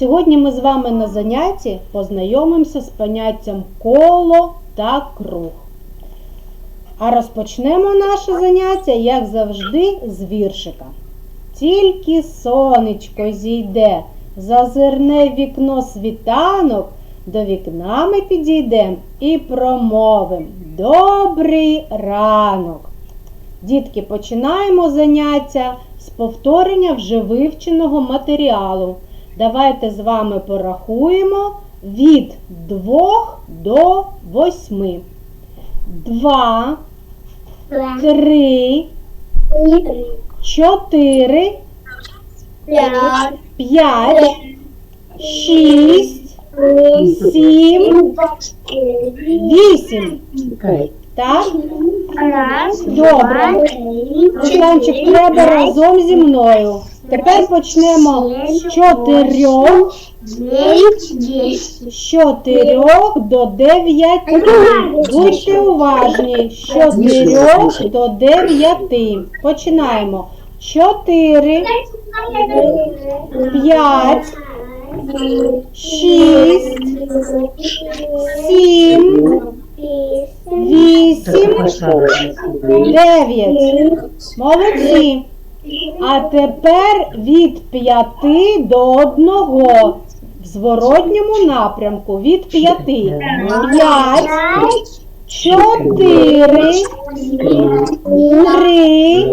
Сьогодні ми з вами на занятті познайомимося з поняттям коло та круг. А розпочнемо наше заняття, як завжди, з віршика. Тільки сонечко зійде, зазирне вікно світанок, до вікна ми підійдем і промовим Добрий ранок. Дітки, починаємо заняття з повторення вже вивченого матеріалу. Давайте з вами порахуємо від 2 до 8. 2, 3, 4, 5, 6, 7, 8. Так? Добре. Русланчик, треба разом зі мною. Тепер почнемо з чотирьох, з чотирьох до дев'яти. Будьте уважні, з чотирьох до дев'яти. Починаємо. Чотири, п'ять, шість, сім, вісім, дев'ять. Молодці. А тепер від п'яти до одного. В зворотньому напрямку від п'яти. П'ять, чотири, три,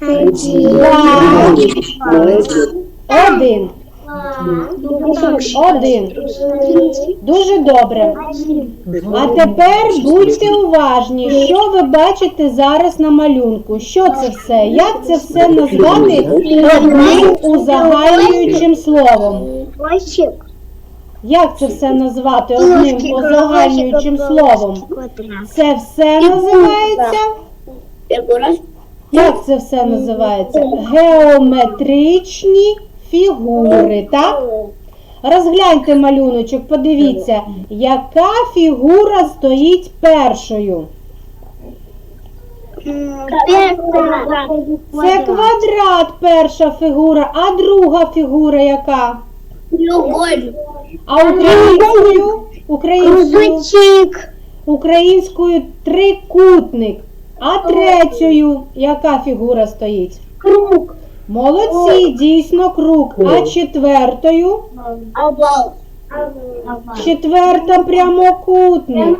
два, один. Один. Дуже добре. А тепер будьте уважні, що ви бачите зараз на малюнку. Що це все? Як це все назвати одним узагальнюючим словом? Як це все назвати одним узагальнюючим словом? Це все називається? Як це все називається? Геометричні фігури, так? Розгляньте малюночок, подивіться, яка фігура стоїть першою. Це квадрат перша фігура, а друга фігура яка? А українською? Українською, українською трикутник. А третьою яка фігура стоїть? Круг. Молодці, дійсно круг. А четвертою? Овал. Четверта прямокутник.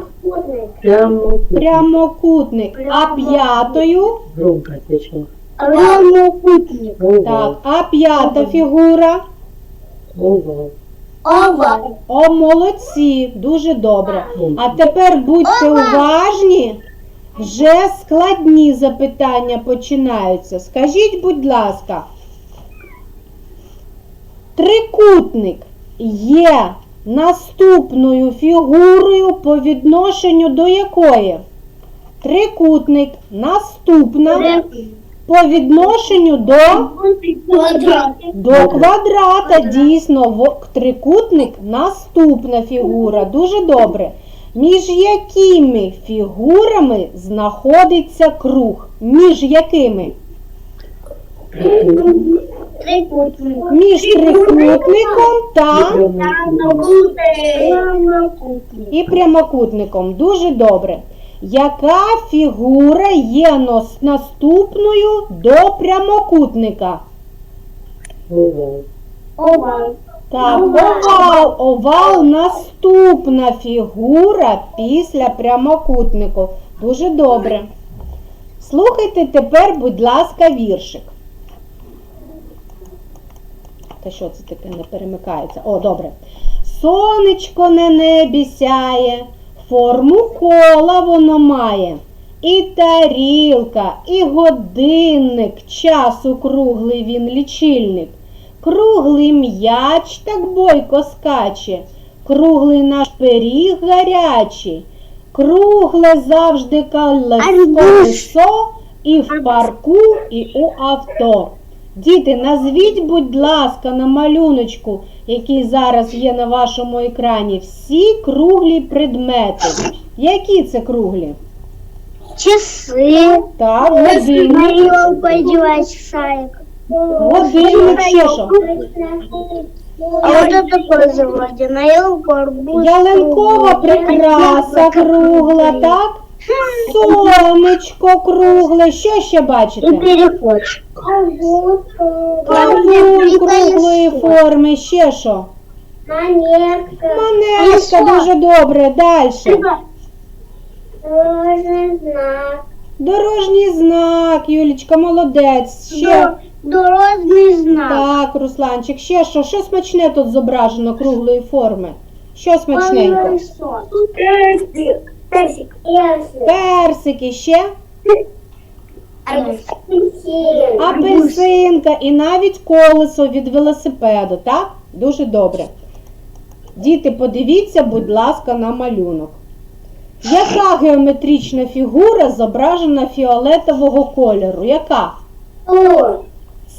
Прямокутник. А п'ятою? Прямокутник. Так, а п'ята фігура? Овал. О, молодці, дуже добре. А тепер будьте уважні. Вже складні запитання починаються. Скажіть, будь ласка, трикутник є наступною фігурою по відношенню до якої? Трикутник наступна по відношенню до. До квадрата дійсно трикутник наступна фігура. Дуже добре. Між якими фігурами знаходиться круг? Між якими? Трикутник. Між трикутником та і прямокутником. Дуже добре. Яка фігура є наступною до прямокутника? Овал. Так, овал, овал наступна фігура після прямокутнику. Дуже добре. Слухайте тепер, будь ласка, віршик. Та що це таке не перемикається? О, добре. Сонечко на небі сяє, форму кола воно має. І тарілка, і годинник, часу круглий він лічильник. Круглий м'яч так бойко скаче, круглий наш пиріг гарячий, кругле завжди колесо і в парку, і у авто. Діти, назвіть, будь ласка, на малюночку, який зараз є на вашому екрані, всі круглі предмети. Які це круглі? Часы. Так, годинник. шарик. Годинник ще що? А вот это такое заводе? На арбуз. Ялинкова прикраса кругла, так? Сонечко кругле. Що ще И бачите? переход. Кавун круглої форми. Ще що? Монетка. Монетка, дуже добре. Далі. Дорожный знак. Дорожній знак, Юлічка, молодець. Ще. Дор- Дорожный знак. Так, Русланчик, ще що? Що смачне тут зображено круглої форми? Що смачненько? Персик. Персик. Персик. Персики ще, Апельсин. апельсинка і навіть колесо від велосипеду, так? Дуже добре. Діти, подивіться, будь ласка, на малюнок. Яка геометрична фігура зображена фіолетового кольору? Яка?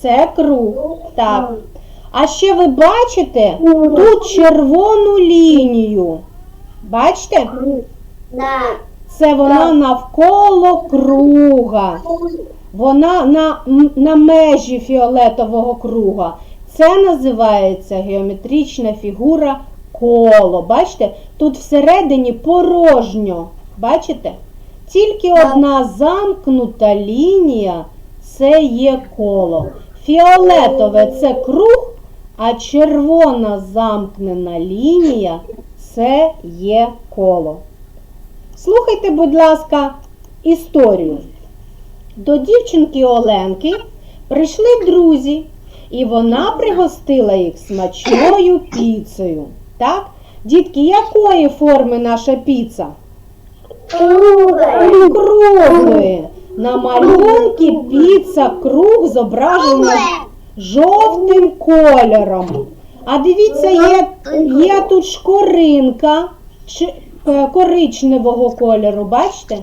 Це круг. Так. А ще ви бачите тут червону лінію. Бачите? Це вона навколо круга. Вона на, на межі фіолетового круга. Це називається геометрична фігура коло. Бачите? Тут всередині порожньо. Бачите? Тільки одна замкнута лінія це є коло. Фіолетове це круг, а червона замкнена лінія це є коло. Слухайте, будь ласка, історію. До дівчинки Оленки прийшли друзі, і вона пригостила їх смачною піцею. Так? Дітки, якої форми наша піца? Круглая. Круглої. На малюнки піца круг зображена жовтим кольором. А дивіться, є, є тут шкоринка е, коричневого кольору. Бачите?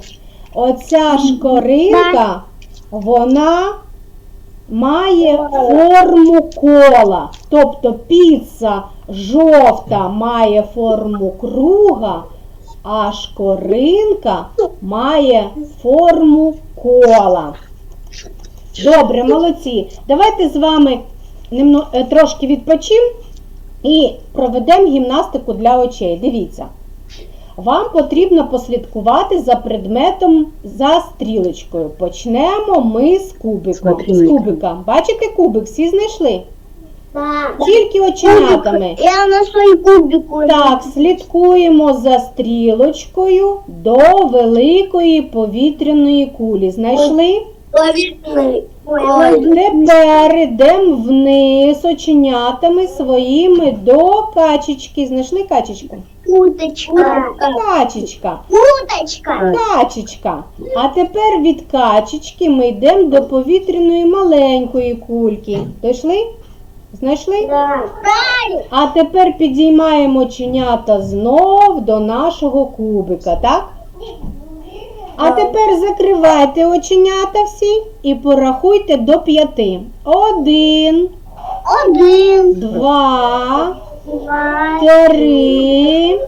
Оця шкоринка, вона має форму кола. Тобто піца жовта має форму круга, а шкоринка має форму кола. Добре, молодці. Давайте з вами е, трошки відпочимо і проведемо гімнастику для очей. Дивіться. Вам потрібно послідкувати за предметом за стрілочкою. Почнемо ми з кубиком. З кубика. Бачите кубик? Всі знайшли? Да. Тільки оченятами. Я на свой кубик Так, слідкуємо за стрілочкою до великої повітряної кулі. Знайшли? Ой, Тепер йдемо вниз оченятами своїми до качечки. Знайшли качечку? Уточка. Качечка. Уточка. Качечка. А тепер від качечки ми йдемо до повітряної маленької кульки. Дійшли? Знайшли? Да. А тепер підіймаємо оченята знов до нашого кубика, так? А тепер закривайте оченята всі і порахуйте до п'яти. Один, Один. Два. Три,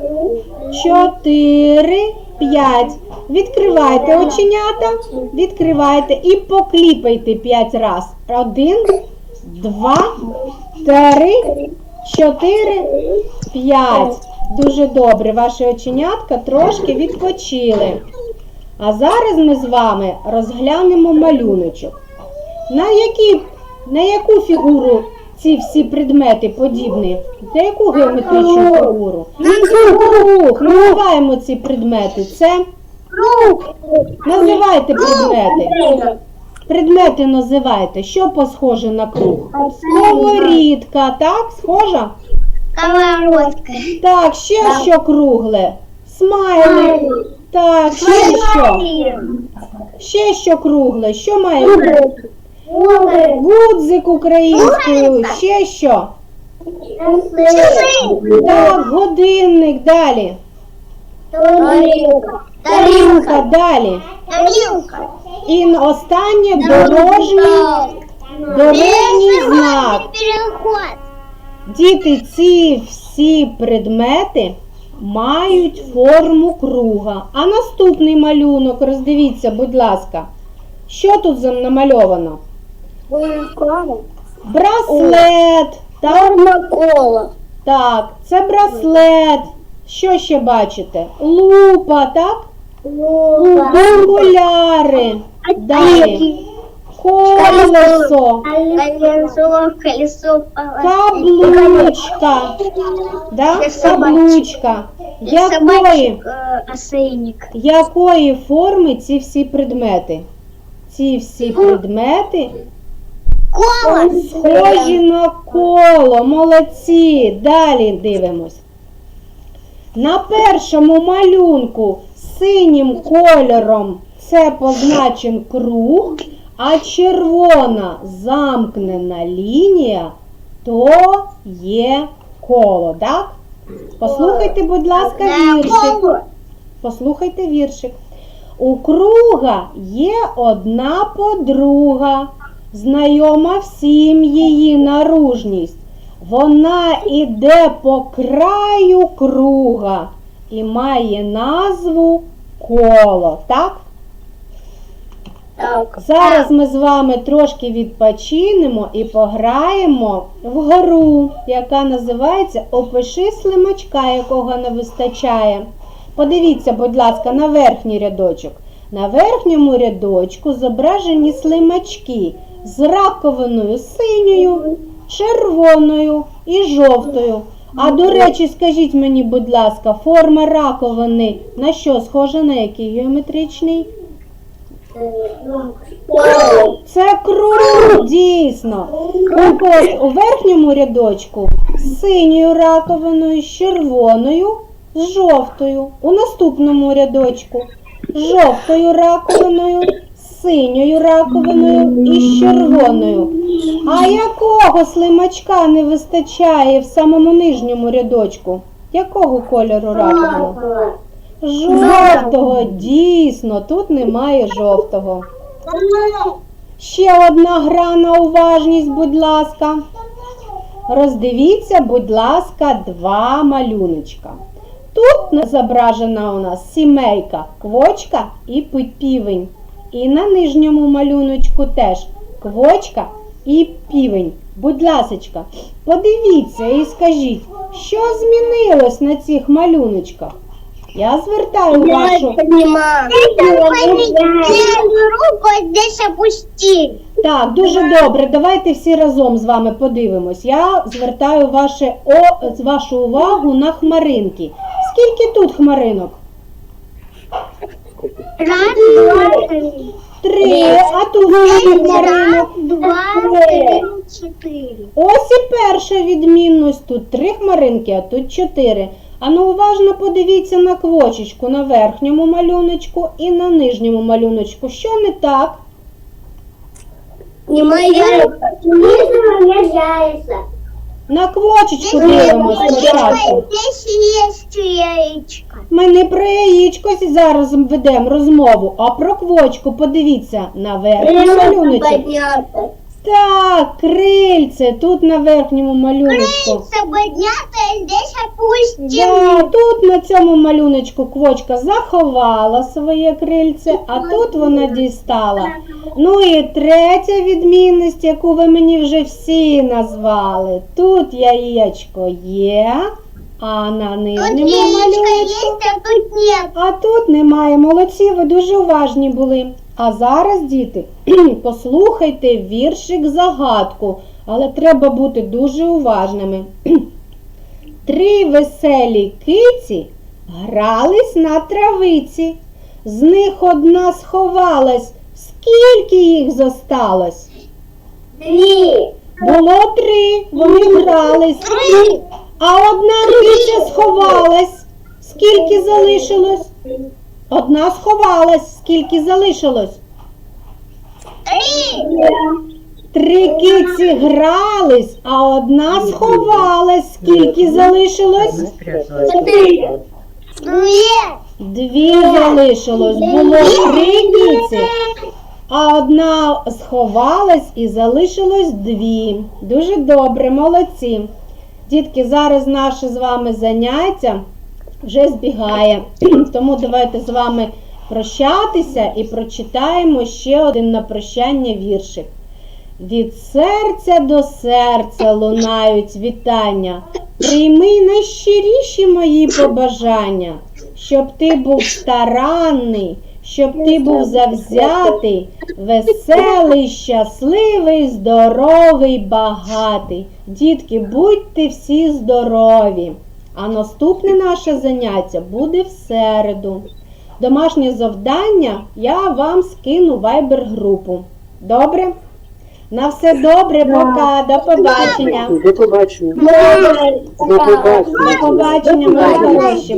чотири, п'ять. Відкривайте оченята, відкривайте і покліпайте п'ять раз. Один, два, три, чотири, п'ять. Дуже добре. Ваші оченятка трошки відпочили. А зараз ми з вами розглянемо малюночок. На, які, на яку фігуру ці всі предмети подібні? На яку геометричну фігуру? Круг. Називаємо ці предмети. Це Круг. називайте предмети. Предмети називайте. Що посхоже на круг? Сковорідка, так? Схожа? Сковородка. Так, ще що кругле? Смайлик. Так, ще що? Ще що кругле? Що має бути? Гудзик українською. Ще що? Так, годинник. Далі. Тарелка. Тарілка. Далі. Тарелка. І останнє дорожній, дорожній знак. Діти, ці всі предмети мають форму круга. А наступний малюнок, роздивіться, будь ласка, що тут намальовано? Браслет. Так, так, це браслет. Що ще бачите? Лупа, так? Окуляри. Далі. Колесо. Колесо, колесо. Каблучка. Да? Каблучка. Якої, Осейник. якої форми ці всі предмети? Ці всі предмети Кола. схожі на коло. Молодці. Далі дивимось. На першому малюнку синім кольором це позначен круг, а червона замкнена лінія то є коло, так? Послухайте, будь ласка, віршик. Послухайте віршик. У круга є одна подруга, знайома всім її наружність. Вона іде по краю круга і має назву коло. Так? Так. Зараз ми з вами трошки відпочинемо і пограємо в гру, яка називається Опиши слимачка, якого не вистачає. Подивіться, будь ласка, на верхній рядочок. На верхньому рядочку зображені слимачки з раковиною синьою, червоною і жовтою. А до речі, скажіть мені, будь ласка, форма раковини на що схожа на який геометричний? Це круг, дійсно. Так ось у верхньому рядочку з синьою раковиною, з червоною, з жовтою. У наступному рядочку з жовтою раковиною, синьою раковиною і з червоною. А якого слимачка не вистачає в самому нижньому рядочку? Якого кольору раковину? Жовтого, дійсно, тут немає жовтого. Ще одна гра на уважність, будь ласка. Роздивіться, будь ласка, два малюночка. Тут зображена у нас сімейка, квочка і півень. І на нижньому малюночку теж квочка і півень. Будь ласочка, подивіться і скажіть, що змінилось на цих малюночках? Я звертаю вашу. понимаю. руку здесь опусти. Так, дуже добре. Давайте всі разом з вами подивимось. Я звертаю ваше, о, вашу увагу на хмаринки. Скільки тут хмаринок? Раз, два, три. Три. А тут скільки хмаринок? Два, три. Ось і перша відмінність. Тут три хмаринки, а тут чотири. А ну уважно подивіться на квочечку на верхньому малюночку і на нижньому малюночку. Що не так? Не моя. На квочечку дивимося спочатку. Здесь есть яичко. Ми не про яєчко зараз ведемо розмову, а про квочку. Подивіться на верхній малюночок. Так, крильце тут на верхньому малюночку. Крыльца поднято, здесь опустим. Да, тут на цьому малюночку квочка заховала своє крильце, а тут вона дістала. Ну і третя відмінність, яку ви мені вже всі назвали. Тут яєчко є, а на нижньому малюночку. есть, а тут. А тут немає. Молодці, ви дуже уважні були. А зараз, діти, послухайте віршик загадку, але треба бути дуже уважними. Три веселі киці грались на травиці. З них одна сховалась. Скільки їх зосталось? Три. Було три, вони грались. Три. А одна киця сховалась. Скільки залишилось? Одна сховалась, скільки залишилось? Три. Три киці грались, а одна сховалась. Скільки залишилось? Четыре. Дві залишилось. Було три киці, а одна сховалась і залишилось дві. Дуже добре, молодці. Дітки, зараз наше з вами заняття вже збігає. Тому давайте з вами прощатися і прочитаємо ще один на прощання віршик. Від серця до серця лунають вітання. Прийми найщиріші мої побажання, щоб ти був старанний, щоб ти був завзятий, веселий, щасливий, здоровий, багатий. Дітки, будьте всі здорові. А наступне наше заняття буде в середу. Домашнє завдання я вам скину вайбер-групу. Добре? На все добре, пока, до побачення. До побачення. До побачення. Мої хороші.